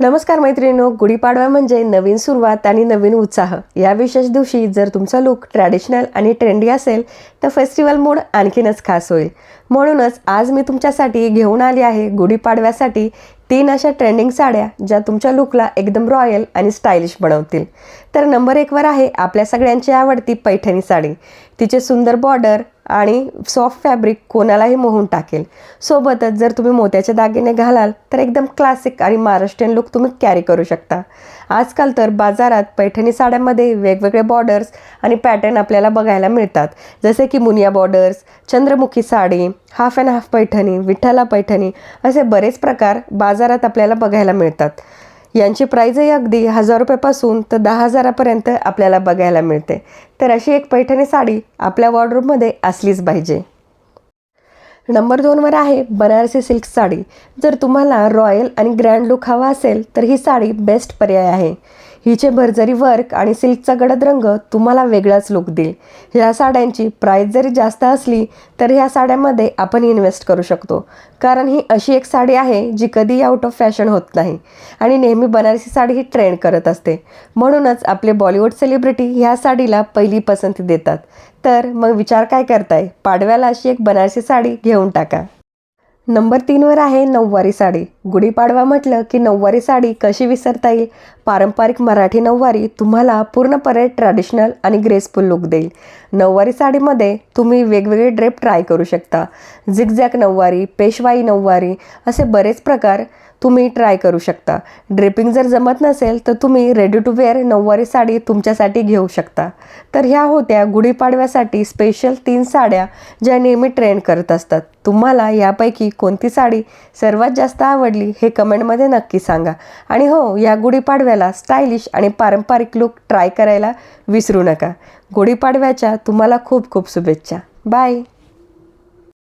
नमस्कार मैत्रिणींनो गुढीपाडवा म्हणजे नवीन सुरुवात आणि नवीन उत्साह. या विशेष दिवशी जर तुमचा लुक ट्रॅडिशनल आणि ट्रेंडी असेल तर फेस्टिवल मूड आणखीनच खास होईल. म्हणूनच आज मी तुमच्यासाठी घेऊन आली आहे गुढीपाडव्यासाठी तीन अशा ट्रेंडिंग साड्या ज्या तुमच्या लुकला एकदम रॉयल आणि स्टायलिश बनवतील. तर नंबर एकवर आहे आपल्या सगळ्यांची आवडती पैठणी साडी. तिचे सुंदर बॉर्डर आणि सॉफ्ट फॅब्रिक कोणालाही मोहून टाकेल. सोबतच जर तुम्ही मोत्याचे दागिने घालाल तर एकदम क्लासिक आणि महाराष्ट्रीयन लुक तुम्ही कॅरी करू शकता. आजकाल तर बाजारात पैठणी साड्यांमध्ये वेगवेगळे बॉर्डर्स आणि पॅटर्न आपल्याला बघायला मिळतात. जसे की Muniya borders Chandramukhi sari half and half Paithani Vitthala Paithani असे बरेच प्रकार बाजारात आपल्याला बघायला मिळतात. यांची प्राईजही अगदी हजार रुपयापासून तर दहा हजारापर्यंत आपल्याला बघायला मिळते. तर अशी एक पैठणी साडी आपल्या वॉर्डरूममध्ये असलीच पाहिजे. नंबर दोनवर आहे बनारसी सिल्क साडी. जर तुम्हाला रॉयल आणि ग्रँड लुक हवा असेल तर ही साडी बेस्ट पर्याय आहे. हिचे भरजरी वर्क आणि सिल्कचा गडद रंग तुम्हाला वेगळाच लुक देईल. ह्या साड्यांची प्राईस जरी जास्त असली तर ह्या साड्यांमध्ये आपण इन्व्हेस्ट करू शकतो. कारण ही अशी एक साडी आहे जी कधी आउट ऑफ फॅशन होत नाही. आणि नेहमी बनारसी साडी ही ट्रेंड करत असते. म्हणूनच आपले बॉलिवूड सेलिब्रिटी ह्या साडीला पहिली पसंती देतात. तर मग विचार काय करताय? पाडव्याला अशी एक बनारसी साडी घेऊन टाका. नंबर तीनवर आहे नऊवारी साडी. गुढीपाडवा म्हटलं की नऊवारी साडी कशी विसरता येईल? पारंपरिक मराठी नऊवारी तुम्हाला पूर्णपणे ट्रॅडिशनल आणि ग्रेसफुल लुक देईल. नऊवारी साडीमध्ये तुम्ही वेगवेगळे ड्रेप ट्राय करू शकता. झिगझॅक नऊवारी पेशवाई नऊवारी असे बरेच प्रकार तुम्ही ट्राय करू शकता. ड्रेपिंग जर जमत नसेल तर तुम्ही ready to wear Nauvari sari तुमच्यासाठी घेऊ शकता. तर ह्या होत्या गुढीपाडव्यासाठी स्पेशल तीन साड्या ज्या नेहमी ट्रेंड करत असतात. तुम्हाला यापैकी कोणती साडी सर्वात जास्त आवडली हे कमेंटमध्ये नक्की सांगा. आणि हो या गुढीपाडव्या गुढीपाडव्याला स्टायलिश आणि पारंपरिक लुक ट्राय करायला विसरू नका. गुढीपाडव्याच्या तुम्हाला खूप खूप शुभेच्छा. बाय